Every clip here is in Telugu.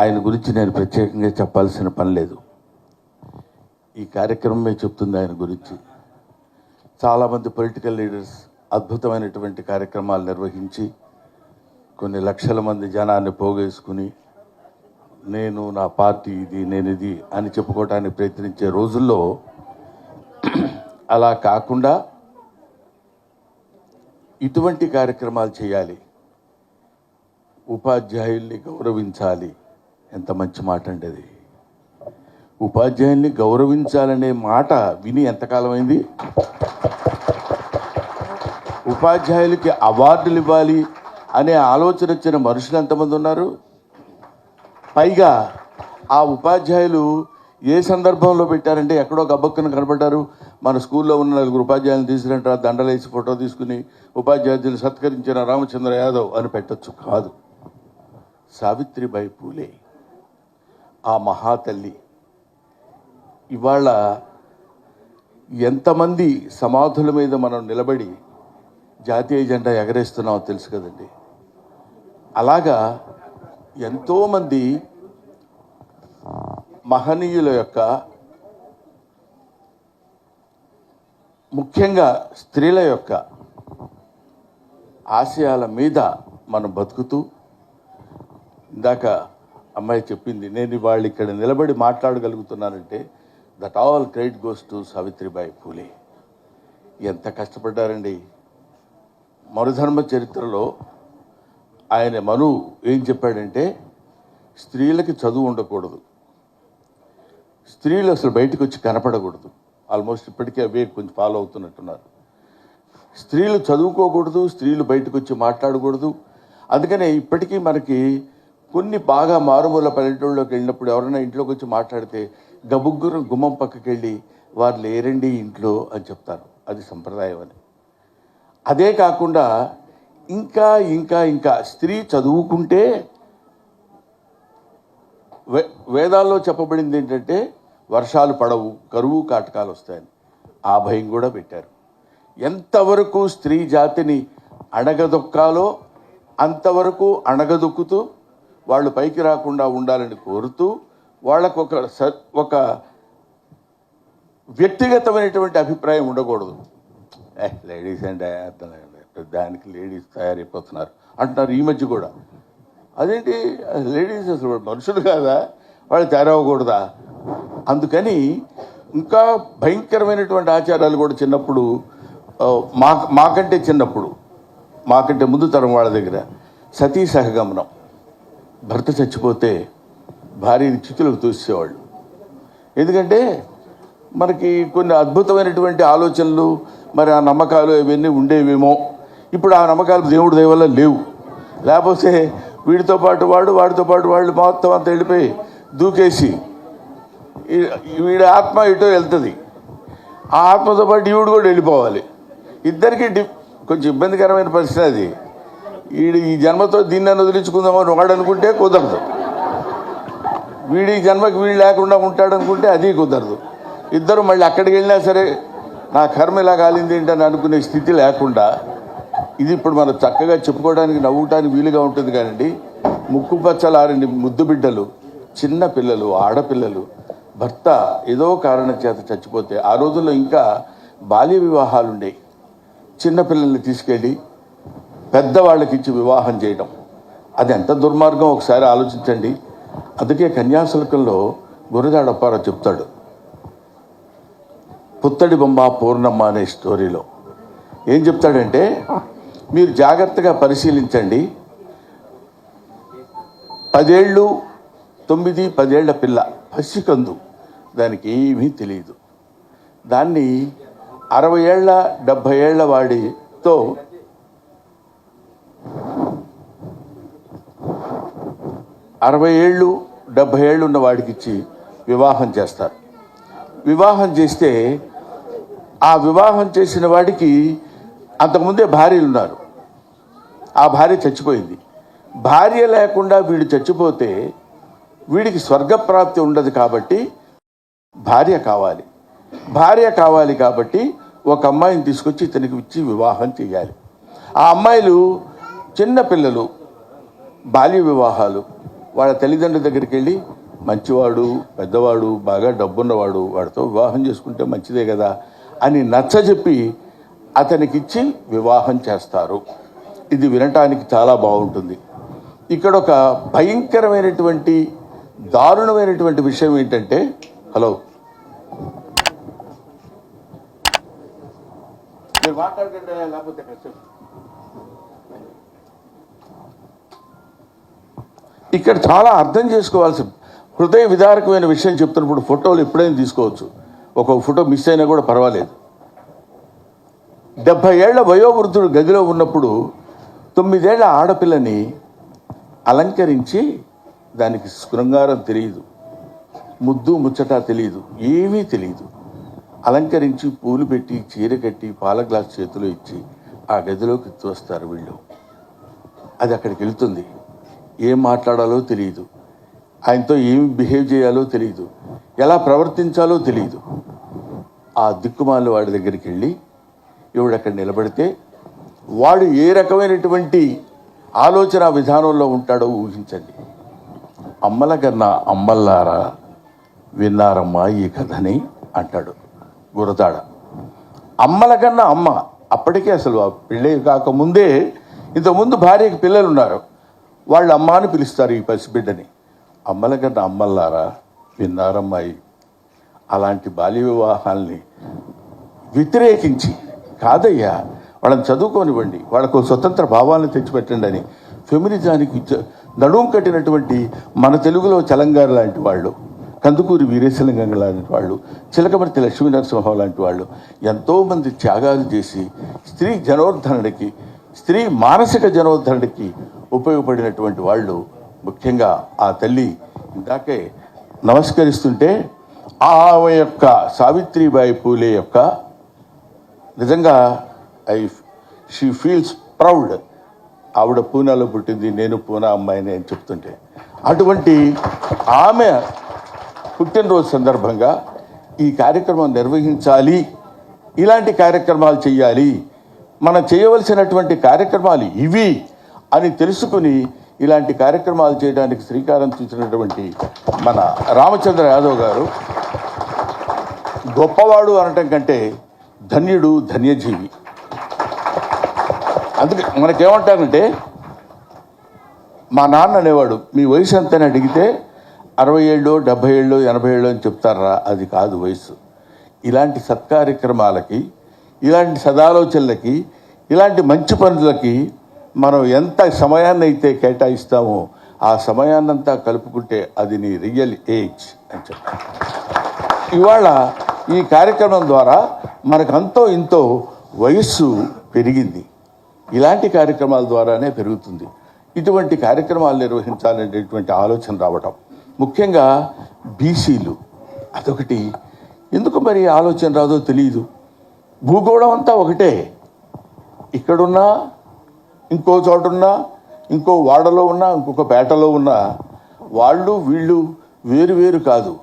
ఆయన గురించి నేను ప్రత్యేకంగా చెప్పాల్సిన పని లేదు. ఈ కార్యక్రమమే చెప్తుంది ఆయన గురించి. చాలామంది పొలిటికల్ లీడర్స్ అద్భుతమైనటువంటి కార్యక్రమాలు నిర్వహించి కొన్ని లక్షల మంది జనాన్ని పోగేసుకుని నేను నా పార్టీ ఇది నేను ఇది అని చెప్పుకోవటానికి ప్రయత్నించే రోజుల్లో అలా కాకుండా ఇటువంటి కార్యక్రమాలు చేయాలి. ఉపాధ్యాయుల్ని గౌరవించాలి. ఎంత మంచి మాట అండి అది. ఉపాధ్యాయుల్ని గౌరవించాలనే మాట విని ఎంతకాలమైంది? ఉపాధ్యాయులకి అవార్డులు ఇవ్వాలి అనే ఆలోచన వచ్చిన మనుషులు ఎంతమంది ఉన్నారు? పైగా ఆ ఉపాధ్యాయులు ఏ సందర్భంలో పెట్టారంటే ఎక్కడో గబ్బక్కున కనబడ్డారు మన స్కూల్లో ఉన్న నలుగురు ఉపాధ్యాయులను తీసుకురంటారు దండలేసి ఫోటో తీసుకుని ఉపాధ్యాయులు సత్కరించిన రామచంద్ర యాదవ్ అని పెట్టచ్చు కాదు. సావిత్రిబాయి పూలే. ఆ మహాతల్లి. ఇవాళ ఎంతమంది సమాధుల మీద మనం నిలబడి జాతీయ జెండా ఎగరేస్తున్నామో తెలుసు కదండి. అలాగా ఎంతోమంది మహనీయుల యొక్క ముఖ్యంగా స్త్రీల యొక్క ఆశయాల మీద మనం బతుకుతూ ఇందాక అమ్మాయి చెప్పింది నేను వాళ్ళు ఇక్కడ నిలబడి మాట్లాడగలుగుతున్నానంటే that all credit goes to Savitribai Phule. ఎంత కష్టపడ్డారండి. మరుధర్మ చరిత్రలో ఆయన మను ఏం చెప్పాడంటే స్త్రీలకి చదువు ఉండకూడదు. స్త్రీలు అసలు బయటకు వచ్చి కనపడకూడదు. ఆల్మోస్ట్ ఇప్పటికే అవే కొంచెం ఫాలో అవుతున్నట్టున్నారు. స్త్రీలు చదువుకోకూడదు స్త్రీలు బయటకు వచ్చి మాట్లాడకూడదు. అందుకనే ఇప్పటికీ మనకి కొన్ని బాగా మారుమూల పల్లెటూళ్ళలోకి వెళ్ళినప్పుడు ఎవరైనా ఇంట్లోకి వచ్చి మాట్లాడితే గబుగ్గురం గుమ్మం పక్కకి వెళ్ళి వారు లేరండి ఇంట్లో అని చెప్తారు. అది సంప్రదాయం అని. అదే కాకుండా ఇంకా ఇంకా ఇంకా స్త్రీ చదువుకుంటే వే వేదాల్లో చెప్పబడింది ఏంటంటే వర్షాలు పడవు కరువు కాటకాలు వస్తాయని ఆ భయం కూడా పెట్టారు. ఎంతవరకు స్త్రీ జాతిని అణగదొక్కాలో అంతవరకు అణగదొక్కుతూ వాళ్ళు పైకి రాకుండా ఉండాలని కోరుతూ వాళ్ళకు ఒక స- ఒక వ్యక్తిగతమైనటువంటి అభిప్రాయం ఉండకూడదు. ఏ లేడీస్ అంటే దానికి లేడీస్ తయారైపోతున్నారు. అంటున్నారు ఈ మధ్య కూడా. అదేంటి? లేడీస్ అసలు మనుషులు కాదా? వాళ్ళు తయారవ్వకూడదా? అందుకని ఇంకా భయంకరమైనటువంటి ఆచారాలు కూడా చిన్నప్పుడు మా మాకంటే చిన్నప్పుడు మాకంటే ముందు తరం వాళ్ళ దగ్గర సతీ సహగమనం. భర్త చచ్చిపోతే భార్యని చితులకు తోసేవాళ్ళు. ఎందుకంటే మనకి కొన్ని అద్భుతమైనటువంటి ఆలోచనలు మరి ఆ నమ్మకాలు ఇవన్నీ ఉండేవేమో. ఇప్పుడు ఆ నమ్మకాలు దేవుడి దయవల్ల లేవు. లేకపోతే వీడితో పాటు వాడు వాడితో పాటు వాళ్ళు మొత్తం అంతా వెళ్ళిపోయి దూకేసి వీడి ఆత్మ ఇటో వెళ్తుంది. ఆ ఆత్మతో పాటు ఈవిడు కూడా వెళ్ళిపోవాలి. ఇద్దరికి డి కొంచెం ఇబ్బందికరమైన పరిస్థితి అది. వీడు ఈ జన్మతో దీన్ని వదిలించుకుందామని వాడు అనుకుంటే కుదరదు. వీడి జన్మకి వీడు లేకుండా ఉంటాడు అనుకుంటే అది కుదరదు. ఇద్దరు మళ్ళీ అక్కడికి వెళ్ళినా సరే నా కర్మ ఇలా కాలింది ఏంటని అనుకునే స్థితి లేకుండా ఇది ఇప్పుడు మనం చక్కగా చెప్పుకోవడానికి నవ్వుటానికి వీలుగా ఉంటుంది కానండి. ముక్కు పచ్చలారని ముద్దు బిడ్డలు చిన్న పిల్లలు ఆడపిల్లలు భర్త ఏదో కారణం చేత చచ్చిపోతే ఆ రోజుల్లో ఇంకా బాల్య వివాహాలు ఉండేవి తీసుకెళ్ళి పెద్దవాళ్ళకి ఇచ్చి వివాహం చేయడం అది ఎంత దుర్మార్గం? ఒకసారి ఆలోచించండి. అందుకే కన్యాశుల్కంలో గురజాడ చెప్తాడు. పుత్తడి బొమ్మ పూర్ణమ్మ అనే స్టోరీలో ఏం చెప్తాడంటే మీరు జాగ్రత్తగా పరిశీలించండి. పదేళ్ళు తొమ్మిది పదేళ్ళ పిల్ల పసికందు. దానికి ఏమీ తెలియదు. దాన్ని అరవై ఏళ్ళ డెబ్భై ఏళ్ళ వాడితో అరవై ఏళ్ళు డెబ్భై ఏళ్ళు ఉన్న వాడికి ఇచ్చి వివాహం చేస్తారు. వివాహం చేస్తే ఆ వివాహం చేసిన వాడికి అంతకుముందే భార్యలు ఉన్నారు ఆ భార్య చచ్చిపోయింది. భార్య లేకుండా వీడు చచ్చిపోతే వీడికి స్వర్గప్రాప్తి ఉండదు కాబట్టి భార్య కావాలి. భార్య కావాలి కాబట్టి ఒక అమ్మాయిని తీసుకొచ్చి ఇతనికి ఇచ్చి వివాహం చేయాలి. ఆ అమ్మాయిలు చిన్న పిల్లలు బాల్య వివాహాలు వాళ్ళ తల్లిదండ్రుల దగ్గరికి వెళ్ళి మంచివాడు పెద్దవాడు బాగా డబ్బున్నవాడు వాడితో వివాహం చేసుకుంటే మంచిదే కదా అని నచ్చజెప్పి అతనికిచ్చి వివాహం చేస్తారు. ఇది వినటానికి చాలా బాగుంటుంది. ఇక్కడ ఒక భయంకరమైనటువంటి దారుణమైనటువంటి విషయం ఏంటంటే హలో. మీరు మాట్లాడకండి లేకపోతే ఇక్కడ చాలా అర్థం చేసుకోవాల్సి హృదయ విదారకమైన విషయం చెప్తున్నప్పుడు ఫోటోలు ఎప్పుడైనా తీసుకోవచ్చు. ఒక ఫోటో మిస్ అయినా కూడా పర్వాలేదు. డెబ్భై ఏళ్ళ వయోవృద్ధుడు గదిలో ఉన్నప్పుడు తొమ్మిదేళ్ళ ఆడపిల్లని అలంకరించి దానికి శృంగారం తెలియదు. ముద్దు ముచ్చట తెలియదు. ఏమీ తెలియదు. అలంకరించి పూలు పెట్టి చీర కట్టి పాల గ్లాస్ చేతిలో ఇచ్చి ఆ గదిలోకి తోస్తారు వీళ్ళు. అది అక్కడికి వెళ్తుంది. ఏం మాట్లాడాలో తెలియదు ఆయనతో ఏమి బిహేవ్ చేయాలో తెలియదు ఎలా ప్రవర్తించాలో తెలియదు ఆ దిక్కుమాల వాడి దగ్గరికి వెళ్ళి ఈవిడ అక్కడ నిలబడితే వాడు ఏ రకమైనటువంటి ఆలోచన విధానంలో ఉంటాడో ఊహించండి. అమ్మల కన్నా అమ్మల్లారా విన్నారమ్మా ఈ కథని అంటాడు గురతాడ అమ్మల కన్నా అమ్మ. అప్పటికే అసలు ఆ పెళ్ళి కాకముందే ఇంతకుముందు భార్యకి పిల్లలు ఉన్నారు వాళ్ళు అమ్మ అని పిలుస్తారు ఈ పసిబిడ్డని అమ్మల కన్నా అమ్మల్లారా విన్నారమ్మాయి. అలాంటి బాల్య వివాహాల్ని వ్యతిరేకించి కాదయ్యా వాళ్ళని చదువుకోనివ్వండి వాళ్ళకు స్వతంత్ర భావాలను తెచ్చిపెట్టండి అని ఫెమినిజానికి నడుం కట్టినటువంటి మన తెలుగులో చలంగారు లాంటి వాళ్ళు కందుకూరి వీరేశలింగం లాంటి వాళ్ళు చిలకమర్తి లక్ష్మీనరసింహం లాంటి వాళ్ళు ఎంతోమంది త్యాగాలు చేసి స్త్రీ జనోద్ధరణకి స్త్రీ మానసిక జనోద్ధరణకి ఉపయోగపడినటువంటి వాళ్ళు ముఖ్యంగా ఆ తల్లి ఇందాకే నమస్కరిస్తుంటే ఆమె యొక్క సావిత్రిబాయి పూలే యొక్క నిజంగా ఐ షీ ఫీల్స్ ప్రౌడ్ ఆవిడ పూనాలో పుట్టింది నేను పూనా అమ్మాయిని అని చెప్తుంటే. అటువంటి ఆమె పుట్టినరోజు సందర్భంగా ఈ కార్యక్రమం నిర్వహించాలి ఇలాంటి కార్యక్రమాలు చేయాలి మనం చేయవలసినటువంటి కార్యక్రమాలు ఇవి. అని తెలుసుకుని ఇలాంటి కార్యక్రమాలు చేయడానికి శ్రీకారం చూసినటువంటి మన రామచంద్ర యాదవ్ గారు గొప్పవాడు అనటం కంటే ధన్యుడు ధన్యజీవి. అందుకే మనకేమంటారంటే మా నాన్న అనేవాడు మీ వయసు ఎంతని అడిగితే అరవై ఏళ్ళు డెబ్భై ఏళ్ళు ఎనభై ఏళ్ళు అని చెప్తారా? అది కాదు వయసు. ఇలాంటి సత్కార్యక్రమాలకి ఇలాంటి సదాలోచనలకి ఇలాంటి మంచి పనులకి మనం ఎంత సమయాన్ని అయితే కేటాయిస్తామో ఆ సమయాన్నంతా కలుపుకుంటే అది నీ రియల్ ఏజ్ అని చెప్తాను ఇవాళ ఈ కార్యక్రమం ద్వారా మనకు అంతో ఇంతో వయస్సు పెరిగింది. ఇలాంటి కార్యక్రమాల ద్వారానే పెరుగుతుంది. ఇటువంటి కార్యక్రమాలు నిర్వహించాలనేటువంటి ఆలోచన రావటం. ముఖ్యంగా బీసీలు అదొకటి. ఎందుకు మరి ఆలోచన రాదో తెలియదు భూగోళం అంతా ఒకటే. ఇక్కడున్నా ఇంకో చోట ఉన్నా ఇంకో వాడలో ఉన్నా ఇంకొక పేటలో ఉన్నా వాళ్ళు వీళ్ళు వేరు వేరు కాదు.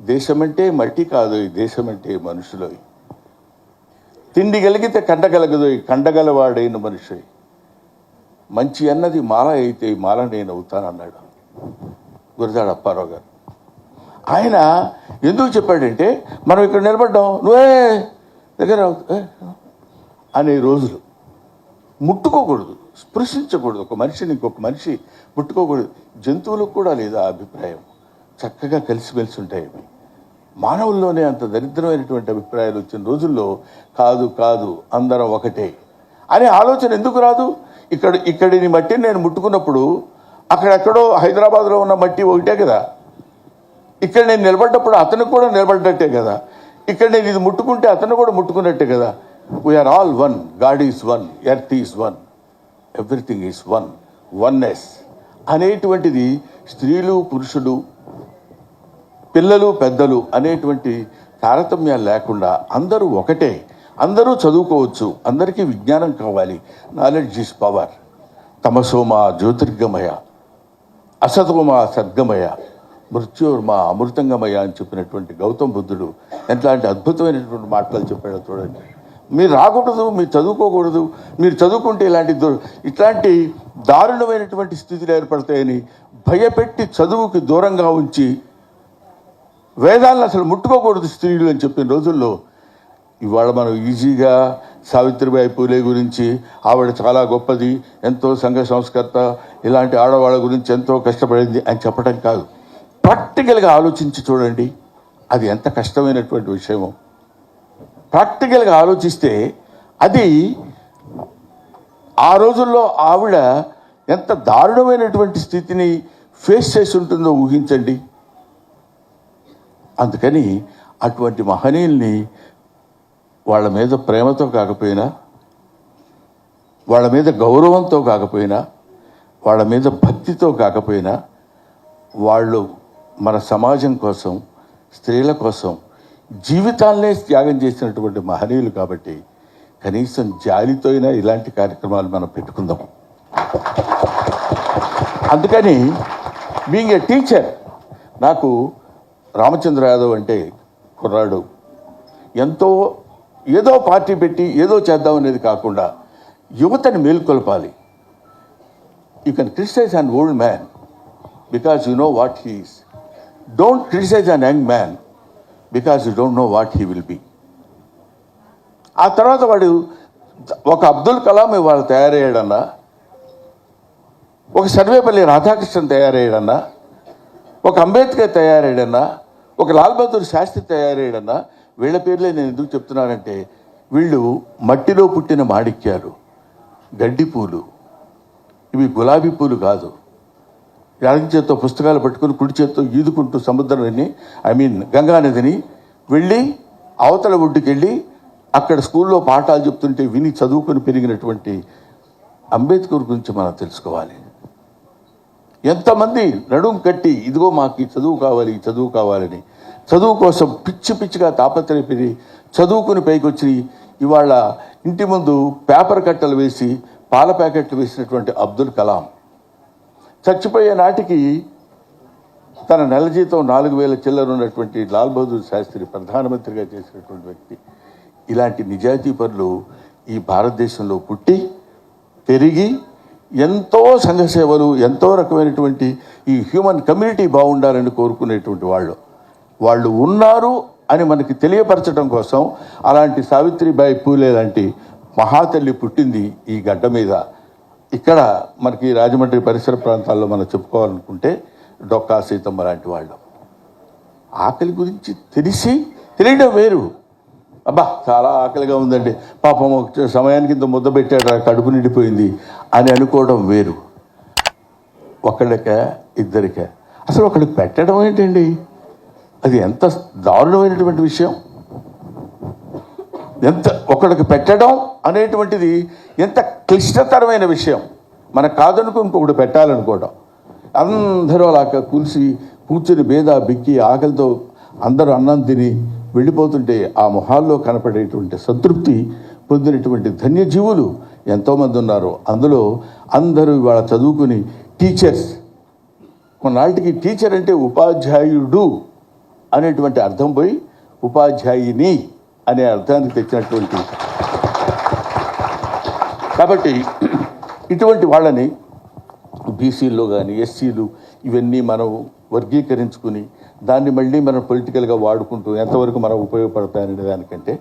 దేశమంటే మట్టి కాదు ఈ దేశమంటే మనుషులు. తిండి కలిగితే కండగలగదు కండగలవాడైన మనిషి. మంచి అన్నది మాల అయితే మాల నేను అవుతానన్నాడు. గురజాడ అప్పారావు గారు. ఆయన ఎందుకు చెప్పాడంటే మనం ఇక్కడ నిలబడ్డాం. నువ్వే దగ్గర రావు. అనే రోజులు. ముట్టుకోకూడదు. స్పృశించకూడదు. ఒక మనిషిని ఇంకొక మనిషి ముట్టుకోకూడదు. జంతువులకు కూడా లేదు ఆ అభిప్రాయం. చక్కగా కలిసిమెలిసి ఉంటాయి అవి. మానవుల్లోనే అంత దరిద్రమైనటువంటి అభిప్రాయాలు వచ్చిన రోజుల్లో కాదు కాదు అందరం ఒకటే. అనే ఆలోచన ఎందుకు రాదు? ఇక్కడ ఇక్కడిని మట్టిని నేను ముట్టుకున్నప్పుడు అక్కడెక్కడో హైదరాబాద్లో ఉన్న మట్టి ఒకటే కదా. ఇక్కడ నేను నిలబడ్డప్పుడు అతను కూడా నిలబడ్డట్టే కదా. ఇక్కడ నేను ఇది ముట్టుకుంటే అతను కూడా ముట్టుకున్నట్టే కదా. We're all one God is one earth is one everything is one oneness అనేటువంటిది స్త్రీలు పురుషులు పిల్లలు పెద్దలు అనేటువంటి తారతమ్యాలు లేకుండా అందరూ ఒకటే. అందరూ చదువుకోవచ్చు. అందరికీ విజ్ఞానం కావాలి. నాలెడ్జ్ ఈజ్ పవర్ తమసోమా జ్యోతిర్గమయ. అసతోమా సద్గమయ. మృత్యుర్మా అమృతంగమయ అని చెప్పినటువంటి గౌతమ బుద్ధుడు ఎట్లాంటి అద్భుతమైనటువంటి మాటలు చెప్పాడో చూడండి. మీరు రాకూడదు మీరు చదువుకోకూడదు మీరు చదువుకుంటే ఇలాంటి దూరం ఇట్లాంటి దారుణమైనటువంటి స్థితులు ఏర్పడతాయని భయపెట్టి చదువుకి దూరంగా ఉంచి వేదాలను అసలు ముట్టుకోకూడదు స్త్రీలు అని చెప్పిన రోజుల్లో ఇవాళ మనం ఈజీగా సావిత్రిబాయి పూలే గురించి ఆవిడ చాలా గొప్పది ఎంతో సంఘ సంస్కర్త ఇలాంటి ఆడవాళ్ళ గురించి ఎంతో కష్టపడింది అని చెప్పడం కాదు. ప్రాక్టికల్గా ఆలోచించి చూడండి అది ఎంత కష్టమైనటువంటి విషయమో. ప్రాక్టికల్గా ఆలోచిస్తే అది ఆ రోజుల్లో ఆవిడ ఎంత దారుణమైనటువంటి స్థితిని ఫేస్ చేసి ఉంటుందో ఊహించండి. అందుకని అటువంటి మహనీయుల్ని వాళ్ళ మీద ప్రేమతో కాకపోయినా వాళ్ళ మీద గౌరవంతో కాకపోయినా వాళ్ళ మీద భక్తితో కాకపోయినా వాళ్ళు మన సమాజం కోసం స్త్రీల కోసం జీవితాలనే త్యాగం చేసినటువంటి మహనీయులు కాబట్టి కనీసం జాలితో అయినా ఇలాంటి కార్యక్రమాలు మనం పెట్టుకుందాం. అందుకని బీయింగ్ ఏ టీచర్ నాకు రామచంద్ర యాదవ్ అంటే కుర్రాడు. ఎంతో ఏదో పార్టీ పెట్టి ఏదో చేద్దాం అనేది కాకుండా యువతని మేల్కొల్పాలి. You can criticize an old man because you know what he's don't criticize an young man because you don't know what he will be ఆ తర్వాత వాడు ఒక అబ్దుల్ కలాం ఇవాళ తయారయ్యాడన్నా ఒక సర్వేపల్లి రాధాకృష్ణన్ తయారయ్యాడన్నా ఒక అంబేద్కర్ తయారయ్యాడన్నా ఒక లాల్ బహదూర్ శాస్త్రి తయారయ్యాడన్నా వీళ్ళ పేర్లే నేను ఎందుకు చెప్తున్నానంటే వీళ్ళు మట్టిలో పుట్టిన మాణిక్యాలు గడ్డి పూలు ఇవి గులాబీ పూలు కాదు. ఎడం చేత్తో పుస్తకాలు పట్టుకుని కుడి చేత్తో ఈదుకుంటూ సముద్రాన్ని ఐ మీన్ గంగా నదిని వెళ్ళి అవతల ఒడ్డుకి వెళ్ళి అక్కడ స్కూల్లో పాఠాలు చెప్తుంటే విని చదువుకొని పెరిగినటువంటి అంబేద్కర్ గురించి మనం తెలుసుకోవాలి. ఎంతమంది నడుం కట్టి ఇదిగో మాకు ఈ చదువు కావాలి ఈ చదువు కావాలని చదువు కోసం పిచ్చి పిచ్చిగా తాపత్రయపడి చదువుకుని పైకి వచ్చి ఇవాళ ఇంటి ముందు పేపర్ కట్టలు వేసి పాల ప్యాకెట్లు వేసినటువంటి అబ్దుల్ కలాం. చచ్చిపోయే నాటికి తన నెల జీతం నాలుగు వేల చిల్లర ఉన్నటువంటి లాల్ బహదూర్ శాస్త్రి ప్రధానమంత్రిగా చేసినటువంటి వ్యక్తి. ఇలాంటి నిజాయితీ పనులు ఈ భారతదేశంలో పుట్టి పెరిగి ఎంతో సంఘ సేవలు ఎంతో రకమైనటువంటి ఈ హ్యూమన్ కమ్యూనిటీ బాగుండాలని కోరుకునేటువంటి వాళ్ళు. వాళ్ళు ఉన్నారు అని మనకి తెలియపరచడం కోసం అలాంటి సావిత్రిబాయి పూలే లాంటి మహాతల్లి పుట్టింది ఈ గడ్డ మీద. ఇక్కడ మనకి రాజమండ్రి పరిసర ప్రాంతాల్లో మనం చెప్పుకోవాలనుకుంటే డొక్కా సీతమ్మ లాంటి వాళ్ళు. ఆకలి గురించి తెలిసి తెలియడం వేరు. అబ్బా చాలా ఆకలిగా ఉందండి. పాపం ఒక సమయానికి ఇంత ముద్ద పెట్టాడు కడుపు నిండిపోయింది అని అనుకోవడం వేరు. ఒకళ్ళక ఇద్దరిక. అసలు ఒకళ్ళకి పెట్టడం ఏంటండి? అది ఎంత దారుణమైనటువంటి విషయం. ఎంత ఒకడికి పెట్టడం అనేటువంటిది ఎంత క్లిష్టతరమైన విషయం. మనకు కాదనుకో ఇంకొకటి పెట్టాలనుకోవడం. అందరూ అలా కూల్చి కూర్చుని బేద బిక్కి ఆకలితో అందరూ అన్నం తిని వెళ్ళిపోతుంటే ఆ మొహాల్లో కనపడేటువంటి సంతృప్తి పొందినటువంటి ధన్యజీవులు ఎంతోమంది ఉన్నారు. అందులో అందరూ ఇవాళ చదువుకుని టీచర్స్. కొన్నాళ్ళకి టీచర్ అంటే ఉపాధ్యాయుడు అనేటువంటి అర్థం పోయి ఉపాధ్యాయుని అనే అర్థానికి తెచ్చినటువంటి కాబట్టి ఇటువంటి వాళ్ళని బీసీల్లో కానీ ఎస్సీలు ఇవన్నీ మనం వర్గీకరించుకుని దాన్ని మళ్ళీ మనం పొలిటికల్గా వాడుకుంటూ ఎంతవరకు మనం ఉపయోగపడతాయనే దానికంటే